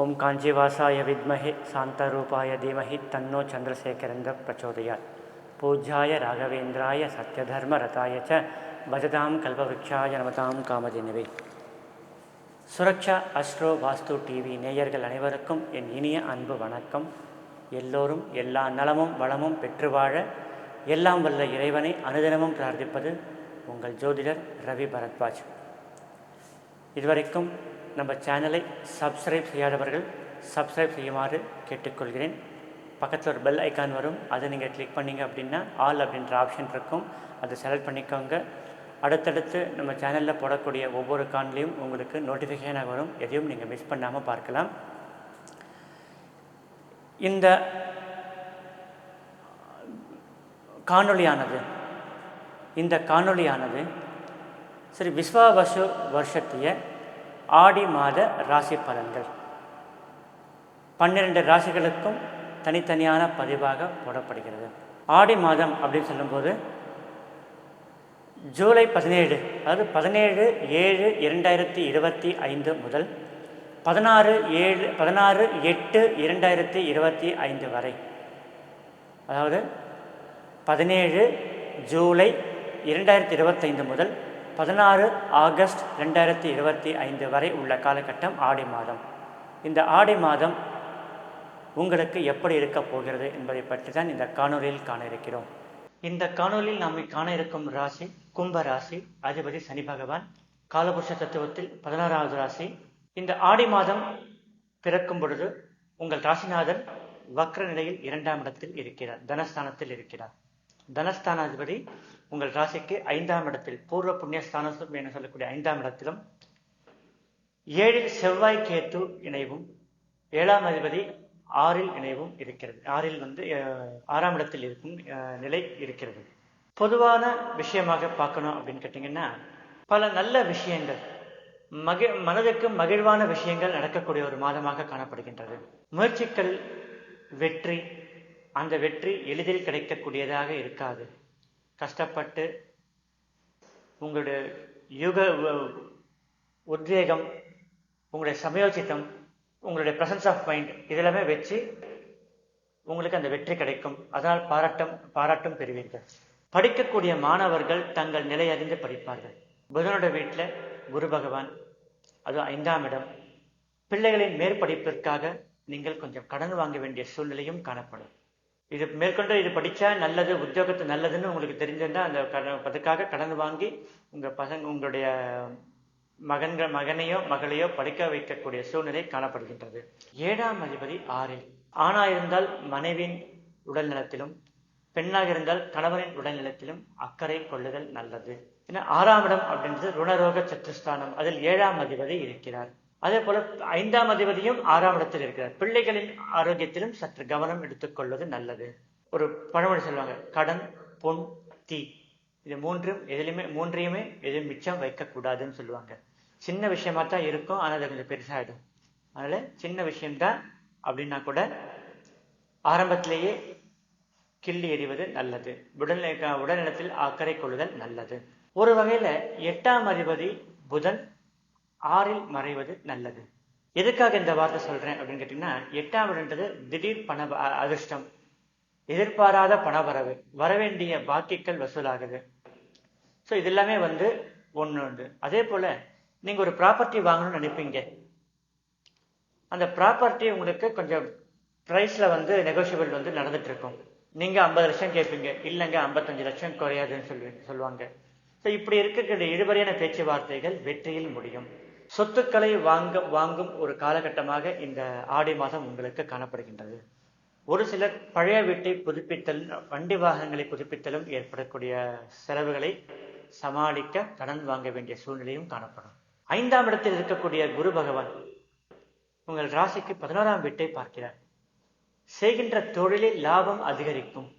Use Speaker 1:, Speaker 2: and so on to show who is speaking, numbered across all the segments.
Speaker 1: ஓம் காஞ்சிவாசாய வித்மஹே சாந்தரூபாய தீமஹி தன்னோ சந்திரசேகரந்த பிரச்சோதயாத். பூஜ்யாய ராகவேந்திராய சத்யதர்ம ரதாய ச பஜதாம் கல்பவிருக்ஷாய நமதாம் காமதேனவே. சுரக்ஷா அஸ்ட்ரோ வாஸ்து டிவி நேயர்கள் அனைவருக்கும் என் இனிய அன்பு வணக்கம். எல்லோரும் எல்லா நலமும் வளமும் பெற்று வாழ எல்லாம் வல்ல இறைவனை அனுதினமும் பிரார்த்திப்பது உங்கள் ஜோதிடர் ரவி பரத்வாஜ். இதுவரைக்கும் நம்ம சேனலை சப்ஸ்கிரைப் செய்யாதவர்கள் சப்ஸ்கிரைப் செய்யுமாறு கேட்டுக்கொள்கிறேன். பக்கத்தில் ஒரு பெல் ஐக்கான் வரும். அதை நீங்கள் கிளிக் பண்ணீங்க அப்படின்னா ஆல் அப்படின்ற ஆப்ஷன் இருக்கும். அதை செலக்ட் பண்ணிக்கோங்க. அடுத்தடுத்து நம்ம சேனலில் போடக்கூடிய ஒவ்வொரு காணொலியும் உங்களுக்கு நோட்டிஃபிகேஷனாக வரும். எதையும் நீங்கள் மிஸ் பண்ணாமல் பார்க்கலாம். இந்த காணொளியானது இந்த காணொளியானது சரி விஸ்வாவசு வருஷத்திய ஆடி மாத ராசி பலன்கள். பன்னிரண்டு ராசிகளுக்கும் தனித்தனியான பதிவாக போடப்படுகிறது. ஆடி மாதம் அப்படின்னு சொல்லும்போது ஜூலை பதினேழு அதாவது பதினேழு ஏழு இரண்டாயிரத்தி இருபத்தி ஐந்து முதல் பதினாறு ஏழு பதினாறு எட்டு இரண்டாயிரத்தி இருபத்தி ஐந்து வரை. அதாவது பதினேழு ஜூலை இரண்டாயிரத்தி இருபத்தைந்து முதல் பதினாறு ஆகஸ்ட் ரெண்டாயிரத்தி இருபத்தி ஐந்து வரை உள்ள காலகட்டம் ஆடி மாதம். இந்த ஆடி மாதம் உங்களுக்கு எப்படி இருக்கப் போகிறது என்பதை பற்றி தான் இந்த காணொலியில் காண இருக்கிறோம் இந்த காணொலியில் நாம் காண இருக்கும் ராசி கும்ப ராசி அதிபதி சனி பகவான் காலபுருஷ தத்துவத்தில் பதினாறாவது ராசி. இந்த ஆடி மாதம் பிறக்கும் பொழுது உங்கள் ராசிநாதன் வக்ர நிலையில் இரண்டாம் இடத்தில் இருக்கிறார் தனஸ்தானத்தில் இருக்கிறார். தனஸ்தானாதிபதி உங்கள் ராசிக்கு ஐந்தாம் இடத்தில் பூர்வ புண்ணியஸ்தானம் என சொல்லக்கூடிய ஐந்தாம் இடத்திலும் ஏழில் செவ்வாய் கேத்து இணைவும் ஏழாம் அதிபதி ஆறில் இணைவும் இருக்கிறது. ஆறில் வந்து ஆறாம் இடத்தில் இருக்கும் நிலை இருக்கிறது. பொதுவான விஷயமாக பார்க்கணும் அப்படின்னு கேட்டிங்கன்னா பல நல்ல விஷயங்கள் மகி மனதுக்கு மகிழ்வான விஷயங்கள் நடக்கக்கூடிய ஒரு மாதமாக காணப்படுகின்றது. முயற்சிகள் வெற்றி அந்த வெற்றி எளிதில் கிடைக்கக்கூடியதாக இருக்காது. கஷ்டப்பட்டு உங்களுடைய யுக உ- உத்வேகம் உங்களுடைய சமயோசித்தம் உங்களுடைய பிரசன்ஸ் ஆஃப் மைண்ட் இதெல்லாமே வச்சு உங்களுக்கு அந்த வெற்றி கிடைக்கும். அதனால் பாராட்டம் பாராட்டும் பெறுவீர்கள். படிக்கக்கூடிய மாணவர்கள் தங்கள் நிலை அறிந்து படிப்பார்கள். புதனோட வீட்டில் குரு பகவான் அது ஐந்தாம் இடம். பிள்ளைகளின் மேற்படிப்பிற்காக நீங்கள் கொஞ்சம் கடன் வாங்க வேண்டிய சூழ்நிலையும் காணப்படும். இது மேற்கொண்டு இது படித்தா நல்லது உத்தியோகத்து நல்லதுன்னு உங்களுக்கு தெரிஞ்சிருந்தா அந்த கடன் அதுக்காக கடன் வாங்கி உங்கள் பசங்க உங்களுடைய மகன்கள் மகனையோ மகளையோ படிக்க வைக்கக்கூடிய சூழ்நிலை காணப்படுகின்றது. ஏழாம் அதிபதி ஆறில் ஆணாக இருந்தால் மனைவியின் உடல் நலத்திலும் பெண்ணாக இருந்தால் கணவனின் உடல் நலத்திலும் அக்கறை கொள்ளுதல் நல்லது. ஏன்னா ஆறாம் இடம் அப்படின்றது ருணரோக சத்துஸ்தானம் அதில் ஏழாம் அதிபதி இருக்கிறார். அதே போல ஐந்தாம் அதிபதியும் ஆறாம் இடத்தில் இருக்கிறார். பிள்ளைகளின் ஆரோக்கியத்திலும் சற்று கவனம் எடுத்துக்கொள்வது நல்லது. ஒரு பழமொழி சொல்லுவாங்க கடன் பொன் தீ. இது மூன்றும் எதுலையுமே மூன்றையுமே எதுவும் மிச்சம் வைக்கக்கூடாதுன்னு சொல்லுவாங்க. சின்ன விஷயமா தான் இருக்கும் ஆனால் அது கொஞ்சம் பெருசாகிடும் அதனால சின்ன விஷயம்தான் அப்படின்னா கூட ஆரம்பத்திலேயே கிள்ளி எறிவது நல்லது. உடல் உடல்நலத்தில் அக்கறை கொள்ளுதல் நல்லது. ஒரு வகையில எட்டாம் அதிபதி புதன் ஆறில் மறைவது நல்லது. எதுக்காக இந்த வார்த்தை சொல்றேன் அப்படின்னு கேட்டீங்கன்னா எட்டாம் திடீர் பண அதிர்ஷ்டம். எதிர்பாராத பணவரவு. வரவேண்டிய பாக்கிகள் வசூலாகுது. ஸோ இது எல்லாமே வந்து ஒன்று உண்டு. அதே போல நீங்க ஒரு ப்ராப்பர்ட்டி வாங்கணும்னு நினைப்பீங்க. அந்த ப்ராப்பர்ட்டி உங்களுக்கு கொஞ்சம் ப்ரைஸ்ல வந்து நெகோஷியபிள் வந்து நடந்துட்டு இருக்கும் நீங்க ஐம்பது லட்சம் கேட்பீங்க இல்லைங்க ஐம்பத்தஞ்சு லட்சம் குறையாதுன்னு சொல்லி சொல்லுவாங்க. ஸோ இப்படி இருக்கக்கூடிய இழுபறியான பேச்சுவார்த்தைகள் வெற்றியில் முடியும். சொத்துக்களை வாங்க வாங்கும் ஒரு காலகட்டமாக இந்த ஆடி மாதம் உங்களுக்கு காணப்படுகின்றது. ஒரு சிலர் பழைய வீட்டை புதுப்பித்தல் வண்டி வாகனங்களை புதுப்பித்தலும் ஏற்படக்கூடிய செலவுகளை சமாளிக்க கடன் வாங்க வேண்டிய சூழ்நிலையும் காணப்படும். ஐந்தாம் இடத்தில் இருக்கக்கூடிய குரு பகவான் உங்கள் ராசிக்கு பதினோராம் வீட்டை பார்க்கிறார். செய்கின்ற தொழிலில் லாபம் அதிகரிக்கும்.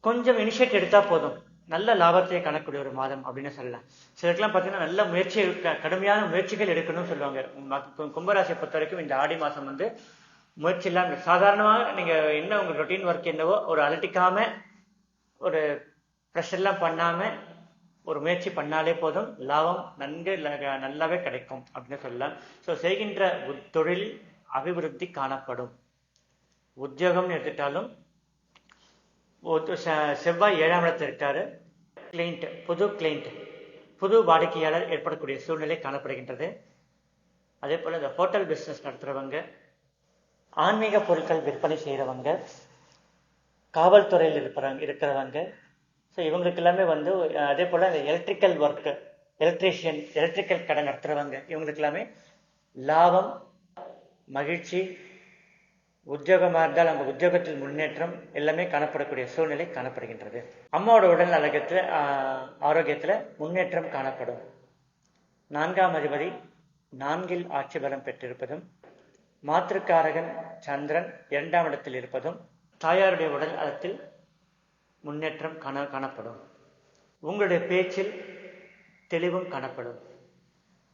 Speaker 1: கொஞ்சம் இனிஷியேட் எடுத்தா போதும். நல்ல லாபத்தை காணக்கூடிய ஒரு மாதம் அப்படின்னு சொல்லலாம். சிலருக்குலாம் பார்த்தீங்கன்னா நல்ல முயற்சி க- கடுமையான முயற்சிகள் எடுக்கணும்னு சொல்லுவாங்க. கும்பராசியை பொறுத்த வரைக்கும் இந்த ஆடி மாதம் வந்து முயற்சி இல்லாமல் சாதாரணமாக நீங்கள் என்ன உங்கள் ரொட்டீன் ஒர்க் என்னவோ ஒரு அலட்டிக்காம ஒரு ப்ரெஷர்லாம் பண்ணாமல் ஒரு முயற்சி பண்ணாலே போதும் லாபம் நன்கு நல்லாவே கிடைக்கும் அப்படின்னு சொல்லலாம். ஸோ செய்கின்ற உத்- அபிவிருத்தி காணப்படும். உத்தியோகம்னு எடுத்துட்டாலும் செவ்வாய் ஏழாம் இடத்தில் இருக்காரு. கிளைண்ட் புது கிளைண்ட் புது வாடிக்கையாளர் ஏற்படக்கூடிய சூழ்நிலை காணப்படுகின்றது. அதே போல் இந்த ஹோட்டல் பிஸ்னஸ் நடத்துகிறவங்க ஆன்மீக பொருட்கள் விற்பனை செய்கிறவங்க காவல்துறையில் இருப்பவங்க இருக்கிறவங்க ஸோ இவங்களுக்கு எல்லாமே வந்து அதே போல் இந்த எலக்ட்ரிக்கல் ஒர்க்கு எலக்ட்ரீஷியன் எலக்ட்ரிக்கல் கடை நடத்துகிறவங்க இவங்களுக்கு எல்லாமே லாபம் மகிழ்ச்சி உத்தியோகமாக இருந்தால் அந்த உத்தியோகத்தில் முன்னேற்றம் எல்லாமே காணப்படக்கூடிய சூழ்நிலை காணப்படுகின்றது. அம்மாவோட உடல் அழகத்தில் ஆரோக்கியத்தில் முன்னேற்றம் காணப்படும். நான்காம் அதிபதி நான்கில் ஆட்சி பலம் பெற்றிருப்பதும் மாத்திருக்காரகன் சந்திரன் இரண்டாம் இடத்தில் இருப்பதும் தாயாருடைய உடல் நலத்தில் முன்னேற்றம் காண காணப்படும். உங்களுடைய பேச்சில் தெளிவும் காணப்படும்.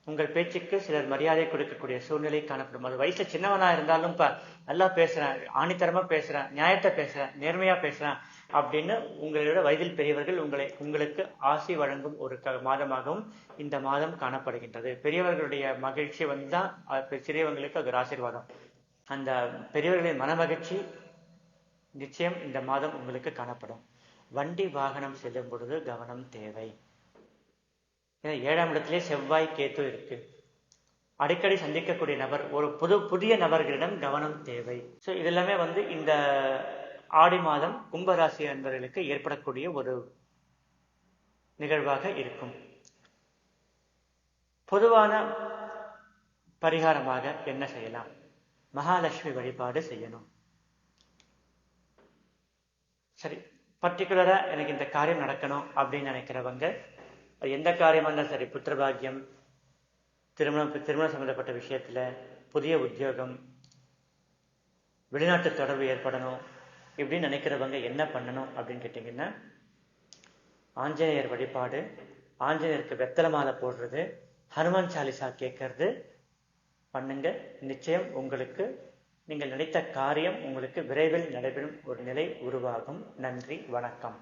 Speaker 1: உங்கள் பேச்சுக்கு சிலர் மரியாதை கொடுக்கக்கூடிய சூழ்நிலை காணப்படும். அது வயசுல சின்னவனா இருந்தாலும் இப்ப நல்லா பேசுறேன் ஆணித்தரமா பேசுறேன் நியாயத்தை பேசுறேன் நேர்மையா பேசுறேன் அப்படின்னு உங்களோட வயதில் பெரியவர்கள் உங்களை உங்களுக்கு ஆசி வழங்கும் ஒரு க- மாதமாகவும் இந்த மாதம் காணப்படுகின்றது. பெரியவர்களுடைய மகிழ்ச்சி வந்து தான் சிறியவங்களுக்கு அது ஒரு ஆசீர்வாதம். அந்த பெரியவர்களின் மனமகிழ்ச்சி நிச்சயம் இந்த மாதம் உங்களுக்கு காணப்படும். வண்டி வாகனம் செல்லும் பொழுது கவனம் தேவை. ஏன்னா ஏழாம் இடத்திலே செவ்வாய் கேத்து இருக்கு. அடிக்கடி சந்திக்கக்கூடிய நபர் ஒரு புது புதிய நபர்களிடம் கவனம் தேவை. ஸோ இதெல்லாமே வந்து இந்த ஆடி மாதம் கும்பராசி அன்பர்களுக்கு ஏற்படக்கூடிய ஒரு நிகழ்வாக இருக்கும். பொதுவான பரிகாரமாக என்ன செய்யலாம்? மகாலட்சுமி வழிபாடு செய்யணும். சரி பர்டிகுலரா எனக்கு இந்த காரியம் நடக்கணும் அப்படின்னு நினைக்கிறவங்க அது எந்த காரியமா இருந்தாலும் சரி புத்திரபாகியம் திருமணம் திருமணம் சம்பந்தப்பட்ட விஷயத்தில் புதிய உத்தியோகம் வெளிநாட்டு தொடர்பு ஏற்படணும் இப்படின்னு நினைக்கிறவங்க என்ன பண்ணணும் அப்படின்னு கேட்டிங்கன்னா ஆஞ்சநேயர் வழிபாடு ஆஞ்சநேயருக்கு வெத்தலை மாலை போடுறது ஹனுமான் சாலிசா கேட்கறது பண்ணுங்க. நிச்சயம் உங்களுக்கு நீங்கள் நினைத்த காரியம் உங்களுக்கு விரைவில் நடைபெறும் ஒரு நிலை உருவாகும். நன்றி வணக்கம்.